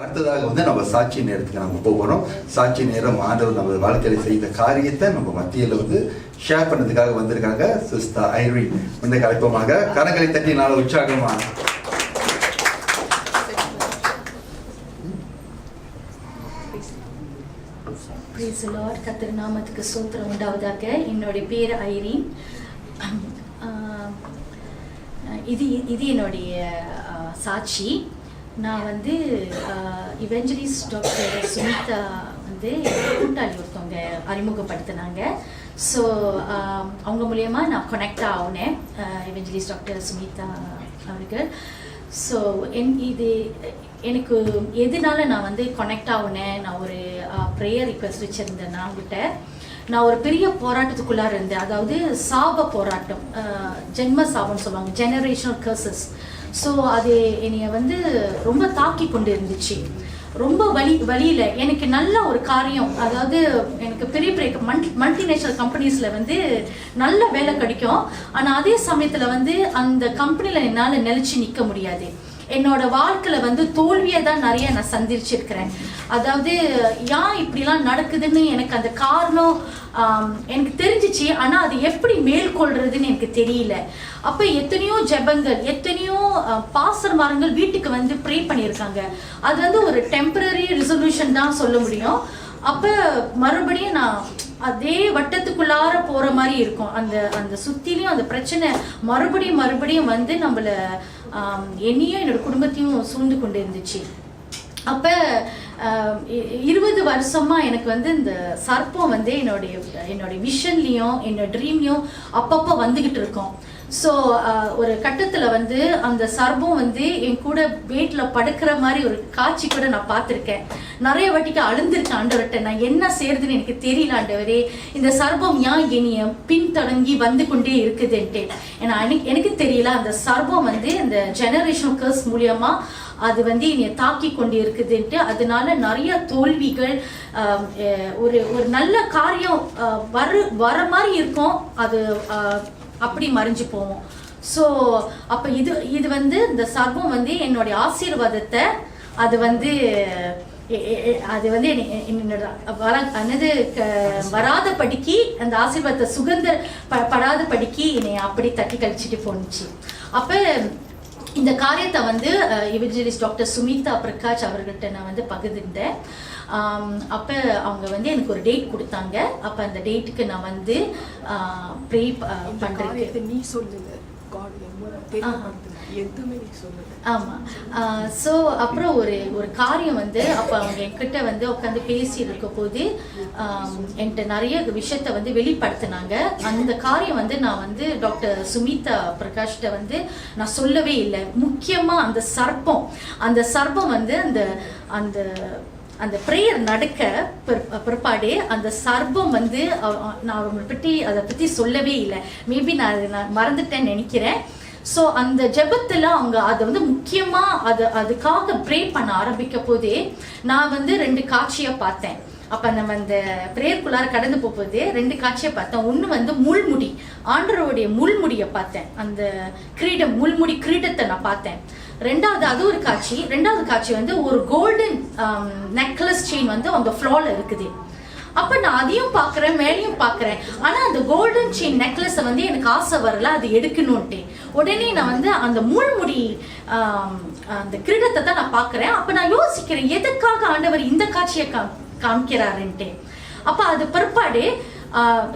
அடுத்ததாக வந்து நம்ம சாட்சி நேரத்துக்கு நம்ம போகிறோம் சாட்சி நேரம் ஆண்டவர் நம்ம வாழ்க்கையில் செய்த காரியத்தை நம்ம மத்தியில் வந்து ஷேர் பண்ணதுக்காக வந்திருக்காங்க சிஸ்தா ஐரி இந்த கலைப்பமாக கரங்களை தட்டி நாள உற்சாகமா. பிரைஸ் கத்திர நாமத்துக்கு சூத்திரம் உண்டாவதாக. என்னுடைய பேர் ஐரீன் இது இது என்னுடைய சாட்சி. நான் வந்து இவெஞ்சலிஸ் டாக்டர் சுமிதா வந்து கூட்டாளி ஒருத்தவங்க அறிமுகப்படுத்தினாங்க. ஸோ அவங்க மூலயமா நான் கொனெக்ட் ஆகினேன் இவெஞ்சலிஸ் டாக்டர் சுமிதா அவர்கள். ஸோ என் இது எனக்கு எதனால நான் வந்து கொனெக்ட் ஆகினேன் நான் ஒரு ப்ரேயர் ரிக்வெஸ்ட் வச்சுருந்தேன் நான் கிட்ட நான் ஒரு பெரிய போராட்டத்துக்குள்ளார இருந்தேன். அதாவது சாப போராட்டம் ஜென்ம சாபம்னு சொல்லுவாங்க ஜெனரேஷனல் கர்சஸ் ஸோ அது என்னைய வந்து ரொம்ப தாக்கி கொண்டு இருந்துச்சு ரொம்ப வலி வழியில எனக்கு நல்ல ஒரு காரியம் அதாவது எனக்கு பெரிய பெரிய மல்டி மல்டிநேஷனல் கம்பெனிஸில் வந்து நல்ல வேலை கிடைக்கும். ஆனால் அதே சமயத்தில் வந்து அந்த கம்பெனியில் என்னால் நிலச்சி நிற்க முடியாது. என்னோட வாழ்க்கையில வந்து தோல்வியை தான் நிறைய நான் சந்திச்சிருக்கிறேன். அதாவது ஏன் இப்படிலாம் நடக்குதுன்னு எனக்கு அந்த காரணம் எனக்கு தெரிஞ்சிச்சு. ஆனால் அது எப்படி மேற்கொள்றதுன்னு எனக்கு தெரியல. அப்போ எத்தனையோ ஜெபங்கள் எத்தனையோ பாசர்மாரங்கள் வீட்டுக்கு வந்து ப்ரே பண்ணியிருக்காங்க. அது வந்து ஒரு டெம்பரரி ரிசல்யூஷன் தான் சொல்ல முடியும். அப்போ மறுபடியும் நான் அதே வட்டத்துக்குள்ளார போற மாதிரி இருக்கும். அந்த அந்த சுத்திலையும் அந்த பிரச்சனை மறுபடியும் மறுபடியும் வந்து நம்மள என்னையும் என்னோட குடும்பத்தையும் சூழ்ந்து கொண்டு இருந்துச்சு. அப்போ இருபது வருஷமாக எனக்கு வந்து இந்த சர்ப்பம் வந்து என்னுடைய என்னுடைய விஷன்லேயும் என்னோட ட்ரீம்லேயும் அப்பப்போ வந்துக்கிட்டு இருக்கும். ஸோ ஒரு கட்டத்தில் வந்து அந்த சர்பம் வந்து என் கூட வீட்டில் படுக்கிற மாதிரி ஒரு காட்சி கூட நான் பார்த்துருக்கேன். நிறைய வாட்டிக்கு அழுந்திருக்கேன் ஆண்டவர்கிட்ட. நான் என்ன செய்யறதுன்னு எனக்கு தெரியல ஆண்டவரே. இந்த சர்பம் ஏன் என்னைய பின்தொடங்கி வந்து கொண்டே இருக்குதுன்ட்டு. ஏன்னா எனக்கு எனக்கு தெரியல அந்த சர்பம் வந்து அந்த ஜெனரேஷன் கர்ஸ் மூலியமாக அது வந்து என்னை தாக்கி கொண்டு இருக்குதுன்ட்டு அதனால நிறைய தோல்விகள் ஒரு ஒரு நல்ல காரியம் வர வர மாதிரி இருக்கும். அது அப்படி மறைஞ்சு போவோம் ஸோ அப்போ இது இது வந்து இந்த சர்வம் வந்து என்னுடைய ஆசீர்வாதத்தை அது வந்து அது வந்து என்னை- என்னோட வர அனது வராத படிக்கு அந்த ஆசீர்வாதத்தை சுகந்த படாத படிக்கு என்னை அப்படி தட்டி கழிச்சிட்டு போணுச்சு. அப்போ இந்த காரியத்தை வந்து இவஞ்சலிஸ்ட் டாக்டர் சுமிதா பிரகாஷ் அவர்கிட்ட நான் வந்து பகிர்ந்துட்டேன் அப்போ அவங்க வந்து எனக்கு ஒரு டேட் கொடுத்தாங்க. அப்போ அந்த டேட்டுக்கு நான் வந்து ப்ரே பண்ணுறேன் நீ சொல்லுங்க. ஆமாம் ஸோ அப்புறம் ஒரு ஒரு காரியம் வந்து அப்போ அவங்க என்கிட்ட வந்து உட்காந்து பேசி இருக்க போது என்கிட்ட நிறைய விஷயத்த வந்து வெளிப்படுத்தினாங்க. அந்த காரியம் வந்து நான் வந்து டாக்டர் சுமிதா பிரகாஷ்கிட்ட வந்து நான் சொல்லவே இல்லை. முக்கியமாக அந்த சர்ப்பம். அந்த சர்ப்பம் வந்து அந்த அந்த அந்த ப்ரேயர் நடக்க பிற்- பிற்பாடு அந்த சர்பம் வந்து அவ- நான் அவங்களை பற்றி அதை பற்றி சொல்லவே இல்லை. மேபி நான் அதை நான் மறந்துட்டேன்னு நினைக்கிறேன். ஸோ அந்த ஜெபத்தில் அவங்க அதை வந்து முக்கியமாக அது அதுக்காக ப்ரே பண்ண ஆரம்பிக்க போதே நான் வந்து ரெண்டு காட்சியை பார்த்தேன். அப்போ நம்ம அந்த ப்ரேயர்க்குள்ளார கடந்து போகும்போது ரெண்டு காட்சியை பார்த்தேன். ஒன்று வந்து முள்முடி ஆண்டரோடைய முள்முடியை பார்த்தேன். அந்த கிரீடம் முள்முடி கிரீடத்தை நான் பார்த்தேன். ரெண்டாவது அது ஒரு காட்சி. ரெண்டாவது காட்சி வந்து ஒரு கோல்டன் நெக்லஸ் செயின் வந்து அந்த ஃப்ளோவில் இருக்குது. அப்ப நான் அதையும் பாக்குறேன் மேலேயும் பாக்குறேன் ஆனா அந்த கோல்டன் செயின் நெக்லஸ் வந்து எனக்கு ஆசை வரல அது எடுக்கணும்ட்டு உடனே நான் வந்து அந்த மூழ்முடி அந்த கிரீடத்தை தான் நான் பாக்குறேன் அப்ப நான் யோசிக்கிறேன் எதுக்காக ஆண்டவர் இந்த காட்சியை காமிக்கிறாருன்ட்டு அப்ப அது பிற்பாடு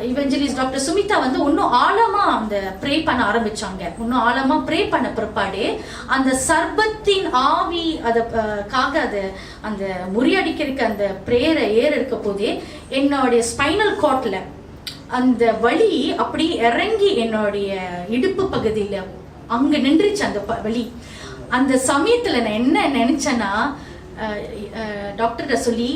இவெஞ்சலிஸ் டாக்டர் சுமிதா வந்து இன்னும் ஆழமா அந்த ப்ரே பண்ண ஆரம்பிச்சாங்க. இன்னும் ஆழமா ப்ரே பண்ண பிற்பாடு அந்த சர்பத்தின் ஆவி அதற்காக அதை அது அந்த முறியடிக்கிறதுக்கு அந்த ப்ரேயரை ஏற இருக்க போதே என்னுடைய ஸ்பைனல் கார்ட்ல அந்த வழி அப்படி இறங்கி என்னுடைய இடுப்பு பகுதியில அங்க நின்றுச்சு அந்த ப- அந்த சமயத்துல நான் என்ன நினைச்சேன்னா டாக்டர்கிட்ட சொல்லி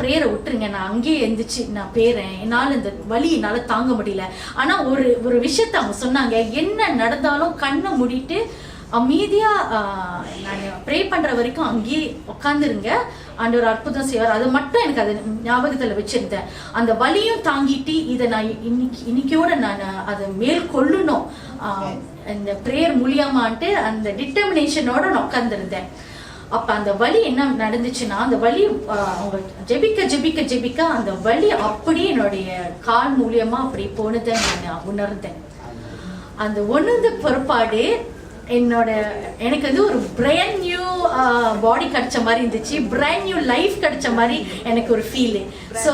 ப்ரேயரை விட்டுருங்க. நான் அங்கேயே எந்திரிச்சு நான் பேரேன் என்னால் இந்த வலி என்னால் தாங்க முடியல. ஆனால் ஒரு ஒரு விஷயத்த அவங்க சொன்னாங்க. என்ன நடந்தாலும் கண்ணை மூடிட்டு அமைதியாக நான் ப்ரே பண்ணுற வரைக்கும் அங்கேயே உட்காந்துருங்க ஆண்டவர் அற்புதம் செய்வார். அது மட்டும் எனக்கு அது ஞாபகத்தில் வச்சிருந்தேன். அந்த வலியும் தாங்கிட்டு இதை நான் இன்னைக்கு இன்னைக்கோட நான் அதை மேற்கொள்ளணும் இந்த ப்ரேயர் மூலியமான்ட்டு அந்த டிட்டர்மினேஷனோட நான் உட்காந்துருந்தேன் அப்ப அந்த வலி என்ன நடந்துச்சுன்னா அந்த வலி ஆஹ், அவங்க ஜெபிக்க ஜெபிக்க ஜெபிக்க அந்த வலி அப்படியே என்னுடைய கால் மூலியமா அப்படி போனதை நான் உணர்ந்தேன். அந்த உணர்ந்த பிற்பாடு என்னோட எனக்கு வந்து ஒரு பிரைன் நியூ பாடி கிடைச்ச மாதிரி இருந்துச்சு. பிரைன் நியூ லைஃப் கிடைச்ச மாதிரி எனக்கு ஒரு ஃபீலு ஸோ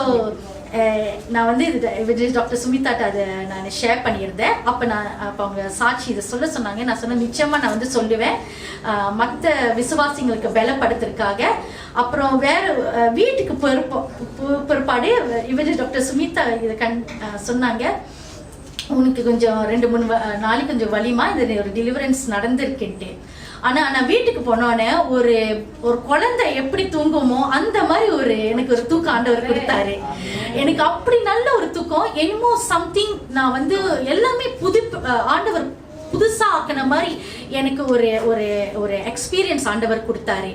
Eh, நான் வந்து இது டாக்டர் சுமிதாட்ட அதை நான் ஷேர் பண்ணியிருந்தேன். அப்போ நான் அப்போ அவங்க சாட்சி இதை சொல்ல சொன்னாங்க. நான் சொன்னேன் நிச்சயமாக நான் வந்து சொல்லுவேன். மற்ற விசுவாசிங்களுக்கு பலப்படுத்துறதுக்காக. அப்புறம் வேற வீட்டுக்கு பொறுப்பு பொறுப்பாடு பிற்பாடு டாக்டர் சுமிதா இதை கண் சொன்னாங்க. உனக்கு கொஞ்சம் ரெண்டு மூணு வ- நாளைக்கு கொஞ்சம் வலிமா இது ஒரு டெலிவரன்ஸ் நடந்திருக்குன்ட்டு. ஆனா நான் வீட்டுக்கு போனோடனே ஒரு ஒரு குழந்தை எப்படி தூங்குமோ அந்த மாதிரி ஒரு எனக்கு ஒரு தூக்கம் ஆண்டவர் கொடுத்தாரு. எனக்கு அப்படி நல்ல ஒரு தூக்கம் என்னமோ சம்திங் நான் வந்து எல்லாமே புது ஆண்டவர் புதுசா ஆக்கின மாதிரி எனக்கு ஒரு ஒரு ஒரு எக்ஸ்பீரியன்ஸ் ஆண்டவர் கொடுத்தாரு.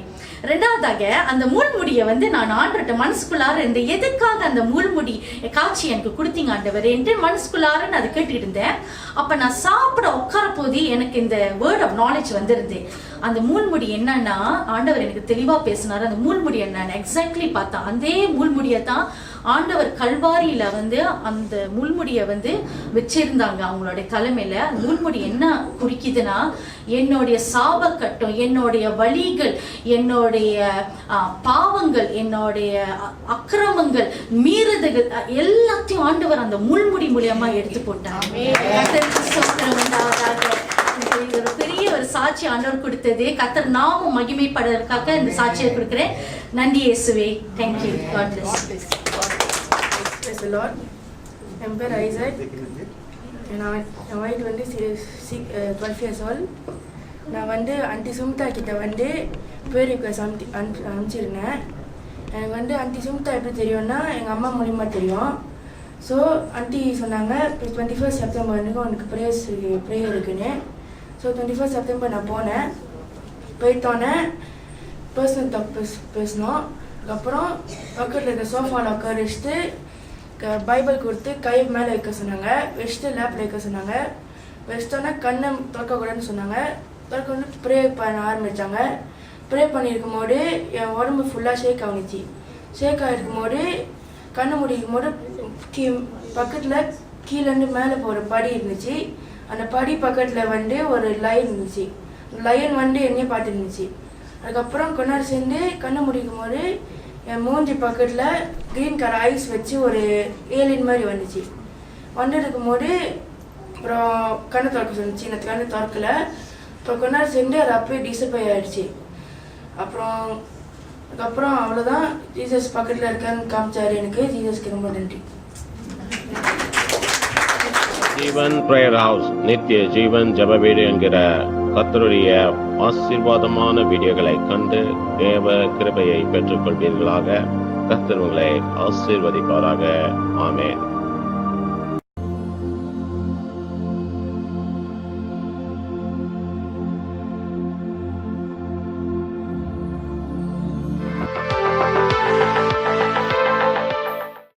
ரெண்டாவதாக அந்த முள்முடியை வந்து நான் ஆண்டுட்ட மனசுக்குள்ளார இந்த எதுக்காக அந்த முள்முடி காட்சி எனக்கு கொடுத்தீங்க ஆண்டவர் என்று மனசுக்குள்ளார நான் அதை கேட்டுட்டு இருந்தேன். அப்ப நான் சாப்பிட உட்கார போது எனக்கு இந்த வேர்ட் ஆஃப் நாலேஜ் வந்திருந்து அந்த மூல்முடி என்னன்னா ஆண்டவர் எனக்கு தெளிவா பேசினாரு. அந்த மூல்முடி என்னன்னு எக்ஸாக்ட்லி பார்த்தேன் அதே மூல்முடியை தான் ஆண்டவர் கல்வாரியில வந்து அந்த முள்முடியை வந்து வச்சிருந்தாங்க அவங்களுடைய தலைமையில. முள்முடி என்ன குறிக்குதுன்னா என்னுடைய சாபக்கட்டம் என்னுடைய வழிகள் என்னுடைய பாவங்கள் என்னுடைய அ- அக்கிரமங்கள் மீறதுகள் எல்லாத்தையும் ஆண்டவர் அந்த முள்முடி மூலியமா எடுத்து போட்டாங்க ஒரு பெரிய ஒரு சாட்சி ஆண்டவர் கொடுத்தது. கத்தர் நாமும் மகிமைப்படுவதற்காக இந்த சாட்சியை கொடுக்குறேன். நன்றி இயேசுவே. Thank you God bless The Lord. என் பேர் ஐசக் நான் என் வயது வந்து டுவெல் இயர்ஸ் ஓல் நான் வந்து ஆண்டி சுமிதா கிட்ட வந்து பேர் ரிக்வஸ்ட் அனுப்பி அனுப்பி அனுப்பிச்சிருந்தேன். எனக்கு வந்து ஆண்டி சுமிதா எப்படி தெரியும்னா எங்கள் அம்மா மூலியமாக தெரியும். ஸோ ஆண்டி சொன்னாங்க டுவெண்ட்டி ஃபர்ஸ்ட் செப்டம்பர் அன்றைக்கும் உனக்கு ப்ரேயர்ஸ் ப்ரேயர் இருக்குன்னு. ஸோ டுவெண்ட்டி ஃபர்ஸ்ட் செப்டம்பர் நான் போனேன். போயிட்டோன்னே பர்சனல் டாக் பேச பேசினோம். அதுக்கப்புறம் பக்கத்தில் இருக்க சோஃபாவில் உட்கார வச்சுட்டு பைபிள் கொடுத்து கை மேலே வைக்க சொன்னாங்க. வெஸ்ட்டு லேப்பில் வைக்க சொன்னாங்க. வச்சிட்டோன்னே கண்ணை திறக்கக்கூடாதுன்னு சொன்னாங்க. திறக்க வந்து ப்ரே பண்ண ஆரம்பித்தாங்க ப்ரே பண்ணியிருக்கும் போது என் உடம்பு ஃபுல்லாக ஷேக் ஆகிச்சு ஷேக் ஆகிருக்கும் போது கண்ணை முடிக்கும் போது கீ பக்கத்தில் கீழேருந்து மேலே போகிற படி இருந்துச்சு. அந்த படி பக்கத்தில் வந்து ஒரு லைன் இருந்துச்சு. லயன் வந்து என்னையே பார்த்துருந்துச்சு அதுக்கப்புறம் கொண்டாடு சேர்ந்து கண்ணை முடிக்கும் போது மூஞ்சி பக்கத்தில் க்ரீன் கலர் ஐஸ் வச்சு ஒரு ஏலியன் மாதிரி வந்துச்சு. வந்துருக்கும் போது அப்புறம் கண்ணை திறக்க சொன்னிச்சு. எனக்கு கண்ணு திறக்கல. அப்புறம் கொஞ்ச நேரம் சென்று அது அப்படியே டிசப்பை ஆயிடுச்சு. அப்புறம் அதுக்கப்புறம் அவ்வளோதான் ஜீசஸ் பக்கத்தில் இருக்கான்னு காமிச்சாரு எனக்கு. ஜீசஸ்க்கு ரொம்ப நன்றி. ஜீவன் பிரேயர் ஹவுஸ் நித்திய ஜீவன் ஜெப வீடு என்கிற கர்த்தருடைய ஆசீர்வாதமான வீடியோகளை கண்டு தேவ கிருபையை பெற்றுக்கொள்வீர்களாக. கத்தர் உங்களை ஆசீர்வதிப்பாராக. ஆமேன்.